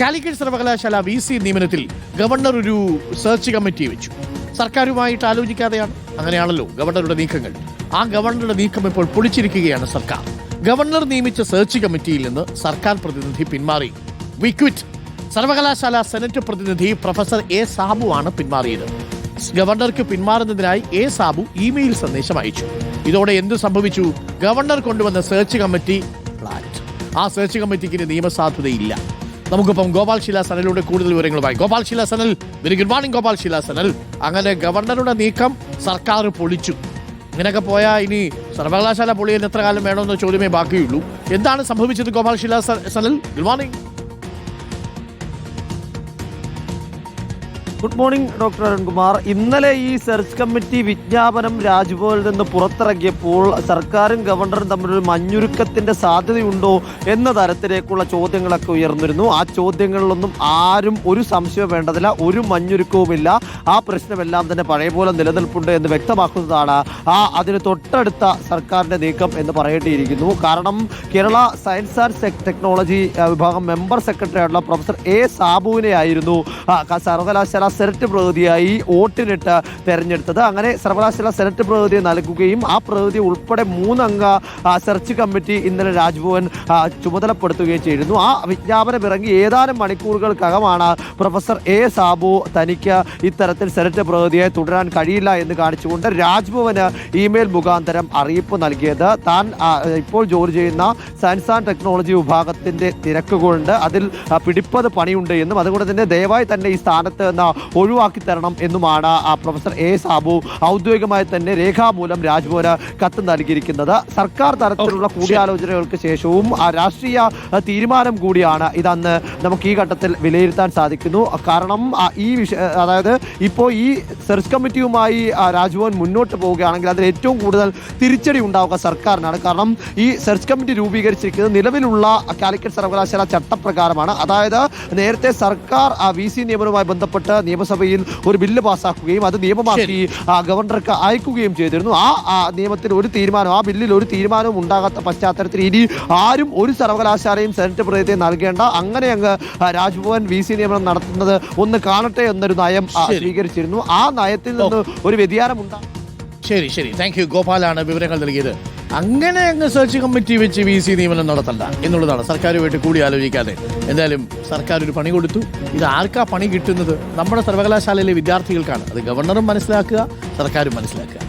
കാലിക്കറ്റ് സർവകലാശാല V C നിയമനത്തിൽ governor ഒരു സെർച്ച് കമ്മിറ്റി വെച്ചു. സർക്കാരുമായിട്ട് ആലോചിക്കാതെയാണ്. അങ്ങനെയാണല്ലോ ഗവർണറുടെ നീക്കങ്ങൾ. ആ ഗവർണറുടെ നീക്കം ഇപ്പോൾ പൊളിച്ചിരിക്കുകയാണ് സർക്കാർ. ഗവർണർ നിയമിച്ച സെർച്ച് കമ്മിറ്റിയിൽ നിന്ന് സർക്കാർ പ്രതിനിധി പിന്മാറി. വിക്വിറ്റ് സർവകലാശാല സെനറ്റ് പ്രതിനിധി പ്രൊഫസർ എ സാബു ആണ് പിന്മാറിയത്. ഗവർണർക്ക് പിന്മാറുന്നതിനായി എ സാബു ഇമെയിൽ സന്ദേശം അയച്ചു. ഇതോടെ എന്ത് സംഭവിച്ചു? ഗവർണർ കൊണ്ടുവന്ന സെർച്ച് കമ്മിറ്റി ഫ്ലാറ്റ്. ആ സെർച്ച് കമ്മിറ്റിക്ക് നിയമസാധുതയില്ല. നമുക്കിപ്പം ഗോപാൽ ശില സനലിലൂടെ കൂടുതൽ വിവരങ്ങളുമായി. Gopal Sila Sanal very good morning Gopal Sila Sanal. അങ്ങനെ ഗവർണറുടെ നീക്കം സർക്കാർ പൊളിച്ചു. ഇങ്ങനെയൊക്കെ പോയാൽ ഇനി സർവകലാശാല പൊളിയാൻ എത്ര കാലം വേണമെന്ന ചോദ്യമേ ബാക്കിയുള്ളൂ. എന്താണ് സംഭവിച്ചത് Gopal Sila Sanal? Good morning good morning doctor Arunkumar ഇന്നലെ ഈ സെർച്ച് കമ്മിറ്റി വിജ്ഞാപനം രാജ്ഭവനിൽ നിന്ന് പുറത്തിറക്കിയപ്പോൾ സർക്കാരും ഗവർണറും തമ്മിലൊരു മഞ്ഞുരുക്കത്തിന്റെ സാധ്യതയുണ്ടോ എന്ന തരത്തിലേക്കുള്ള ചോദ്യങ്ങളൊക്കെ ഉയർന്നിരുന്നു. ആ ചോദ്യങ്ങളിലൊന്നും ആരും ഒരു സംശയം വേണ്ടതില്ല ഒരു മഞ്ഞുരുക്കവുമില്ല. ആ പ്രശ്നമെല്ലാം തന്നെ പഴയ പോലെ നിലനിൽപ്പുണ്ട് എന്ന് വ്യക്തമാക്കുന്നതാണ്. ആ അതിന് തൊട്ടടുത്ത സർക്കാരിന്റെ നീക്കം എന്ന് പറയേണ്ടിയിരിക്കുന്നു. കാരണം കേരള സയൻസ് ആൻഡ് ടെക്നോളജി വിഭാഗം മെമ്പർ സെക്രട്ടറി ആയിട്ടുള്ള പ്രൊഫസർ എ സാബുവിനെ ആയിരുന്നു സർവകലാശാല സെനറ്റ് പ്രതിനിധിയായി വോട്ടിനിട്ട് തെരഞ്ഞെടുത്തത്. അങ്ങനെ സർവകലാശാല സെനറ്റ് പ്രതിനിധിയെ നൽകുകയും ആ പ്രതിനിധി ഉൾപ്പെടെ മൂന്നംഗ സെർച്ച് കമ്മിറ്റി ഇന്നലെ രാജ്ഭവൻ ചുമതലപ്പെടുത്തുകയും ചെയ്തിരുന്നു. ആ വിജ്ഞാപനം ഇറങ്ങി ഏതാനും മണിക്കൂറുകൾക്കകമാണ് പ്രൊഫസർ എ സാബു തനിക്ക് ഇത്തരത്തിൽ സെനറ്റ് പ്രതിനിധിയെ തുടരാൻ കഴിയില്ല എന്ന് കാണിച്ചുകൊണ്ട് രാജ്ഭവന് ഇമെയിൽ മുഖാന്തരം അറിയിപ്പ് നൽകിയത്. താൻ ഇപ്പോൾ ജോലി ചെയ്യുന്ന സയൻസ് ആൻഡ് ടെക്നോളജി വിഭാഗത്തിന്റെ തിരക്കുകൊണ്ട് അതിൽ പിടിപ്പത് പണിയുണ്ട് എന്നും അതുകൊണ്ട് തന്നെ ദയവായി തന്നെ ഈ സ്ഥാനത്ത് നിന്ന് ഒഴിവാക്കി തരണം എന്നുമാണ് ആ പ്രൊഫസർ എ സാബു ഔദ്യോഗികമായി തന്നെ രേഖാമൂലം രാജ്ഭവന് കത്ത് നൽകിയിരിക്കുന്നത്. സർക്കാർ തലത്തിലുള്ള കൂടിയാലോചനകൾക്ക് ശേഷവും ആ രാഷ്ട്രീയ തീരുമാനം കൂടിയാണ് ഇതന്ന് നമുക്ക് ഈ ഘട്ടത്തിൽ വിലയിരുത്താൻ സാധിക്കുന്നു. കാരണം ഈ അതായത് ഇപ്പോൾ ഈ സെർച്ച് കമ്മിറ്റിയുമായി രാജ്ഭവൻ മുന്നോട്ട് പോവുകയാണെങ്കിൽ അതിൽ ഏറ്റവും കൂടുതൽ തിരിച്ചടി ഉണ്ടാവുക സർക്കാരിനാണ്. കാരണം ഈ സെർച്ച് കമ്മിറ്റി രൂപീകരിച്ചിരിക്കുന്നത് നിലവിലുള്ള കാലിക്കറ്റ് സർവകലാശാല ചട്ടപ്രകാരമാണ്. അതായത് നേരത്തെ സർക്കാർ വി സി നിയമനവുമായി ബന്ധപ്പെട്ട് നിയമസഭയിൽ ഒരു ബില്ല് പാസ്സാക്കുകയും അത് നിയമമാക്കി ഗവർണർക്ക് അയക്കുകയും ചെയ്തിരുന്നു. ആ നിയമത്തിൽ ഒരു തീരുമാനം ആ ബില്ലിൽ ഒരു തീരുമാനവും ഉണ്ടാകാത്ത പശ്ചാത്തലത്തിൽ ഇനി ആരും ഒരു സർവകലാശാലയും സെനറ്റ് പ്രതിനിധിയെ നൽകേണ്ട. അങ്ങനെ അങ്ങ് രാജ്ഭവൻ വി സി നിയമനം നടത്തുന്നത് ഒന്ന് കാണട്ടെ എന്നൊരു നയം സ്വീകരിച്ചിരുന്നു. ആ നയത്തിൽ നിന്ന് ഒരു വ്യതിയാനം ഉണ്ടാകും ശരി ശരി. താങ്ക് യു ഗോപാലാണ് വിവരങ്ങൾ നൽകിയത്. അങ്ങനെ അങ്ങ് സെർച്ച് കമ്മിറ്റി വെച്ച് വി സി നിയമനം നടത്തണ്ട എന്നുള്ളതാണ്. സർക്കാരുമായിട്ട് കൂടി ആലോചിക്കാതെ. എന്തായാലും സർക്കാർ ഒരു പണി കൊടുത്തു. ഇത് ആർക്കാ പണി കിട്ടുന്നത്? നമ്മുടെ സർവകലാശാലയിലെ വിദ്യാർത്ഥികൾക്കാണ്. അത് ഗവർണറും മനസ്സിലാക്കുക സർക്കാരും മനസ്സിലാക്കുക.